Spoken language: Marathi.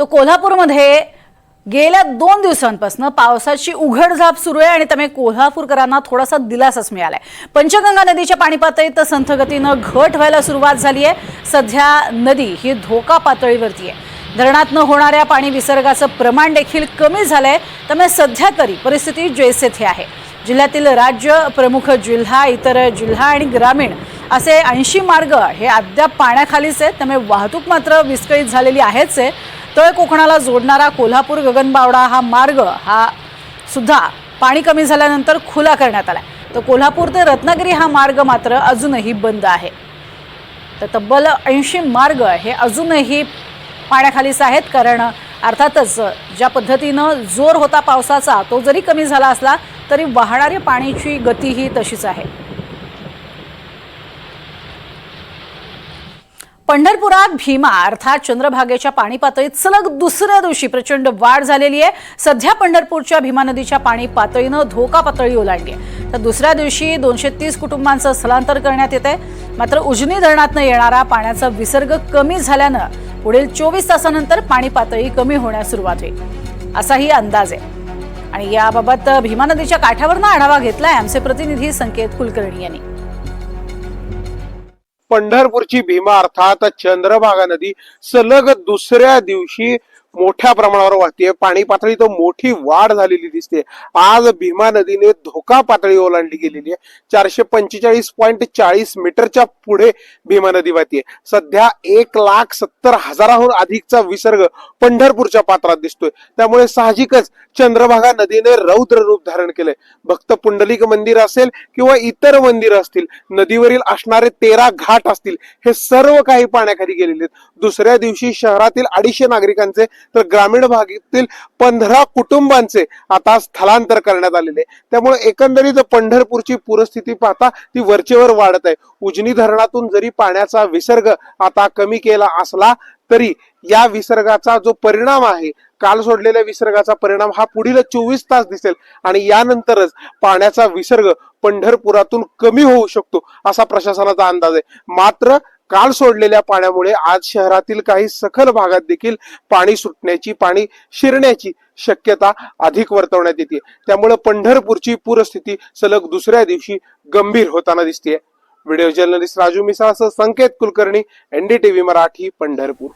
तो कोल्हापूरमध्ये गेल्या दोन दिवसांपासून पावसाची उघडझाप सुरू आहे आणि त्यामुळे कोल्हापूरकरांना थोडासा दिलासाच मिळालाय. पंचगंगा नदीच्या पाणी पातळीत संथगतीनं घट व्हायला सुरुवात झाली आहे. सध्या नदी ही धोका पातळीवरती आहे. धरणातनं होणाऱ्या पाणी विसर्गाचं प्रमाण देखील कमी झालंय. त्यामुळे सध्या तरी परिस्थिती जैसे थे आहे. जिल्ह्यातील राज्य प्रमुख जिल्हा इतर जिल्हा आणि ग्रामीण असे ऐंशी मार्ग हे अद्याप पाण्याखालीच आहेत. त्यामुळे वाहतूक मात्र विस्कळीत झालेली आहेच आहे. तळ कोकणाला जोडणारा कोल्हापूर गगनबावडा हा मार्ग हा सुद्धा पाणी कमी झाल्यानंतर खुला करण्यात आलाय. तर कोल्हापूर ते रत्नागिरी हा मार्ग मात्र अजूनही बंद आहे. तर तब्बल ऐंशी मार्ग हे अजूनही पाण्याखालीच आहेत. कारण अर्थातच ज्या पद्धतीनं जोर होता पावसाचा तो जरी कमी झाला असला तरी वाहणारी पाण्याची गती ही तशीच आहे. पंढरपुरात भीमा अर्थात चंद्रभागेच्या पाणी पातळीत सलग दुसऱ्या दिवशी प्रचंड वाढ झालेली आहे. सध्या पंढरपूरच्या भीमा नदीच्या पाणी पातळीनं धोका पातळी ओलांडली आहे. तर दुसऱ्या दिवशी दोनशे तीस कुटुंबांचं स्थलांतर करण्यात येत आहे मात्र उजनी धरणातनं येणारा पाण्याचा विसर्ग कमी झाल्यानं पुढील चोवीस तासानंतर पाणी पातळी कमी होण्यास सुरुवात होईल. असाही अंदाज आहे. आणि याबाबत भीमा नदीच्या काठावरनं आढावा घेतलाय आमचे प्रतिनिधी संकेत कुलकर्णी यांनी. पंढरपूरची भीमा अर्थात चंद्रभागा नदी सलग दुसऱ्या दिवशी मोठ्या प्रमाणावर वाहतीये पाणी पातळीत मोठी वाढ झालेली दिसते. आज भीमा नदीने धोका पातळी ओलांडली गेलेली आहे. चारशे पंचेचाळीस पॉईंट चाळीस मीटरच्या पुढे भीमा नदी वाहतीये सध्या एक लाख सत्तर हजाराहून अधिकचा विसर्ग पंढरपूरच्या पात्रात दिसतोय. त्यामुळे साहजिकच चंद्रभागा नदीने रौद्र रूप धारण केलंय. भक्त पुंडलिक मंदिर असेल किंवा इतर मंदिर असतील नदीवरील असणारे तेरा घाट असतील हे सर्व काही पाण्याखाली गेलेले आहेत. दुसऱ्या दिवशी शहरातील अडीचशे नागरिकांचे तर ग्रामीण भागातील पंधरा कुटुंबांचे आता स्थलांतर करण्यात आलेले. आहे. त्यामुळे एकंदरीत पंढरपूरची पूरस्थिती पाहता ती वरचेवर वाढत आहे. उजनी धरणातून जरी पाण्याचा विसर्ग आता कमी केला असला तरी या विसर्गाचा जो परिणाम आहे काल सोडलेल्या विसर्गाचा परिणाम हा पुढील चोवीस तास दिसेल. आणि यानंतरच पाण्याचा विसर्ग पंढरपुरातून कमी होऊ शकतो असा प्रशासनाचा अंदाज आहे. मात्र काल सोडलेल्या पाण्यामुळे आज शहरातील काही सखल भागात देखील पाणी सुटण्याची पाणी शिरण्याची शक्यता अधिक वर्तवण्यात येते. त्यामुळे पंढरपूरची पूरस्थिती सलग दुसऱ्या दिवशी गंभीर होताना दिसते व्हिडिओ जर्नलिस्ट राजू मिसाळसह संकेत कुलकर्णी एनडीटीव्ही मराठी पंढरपूर.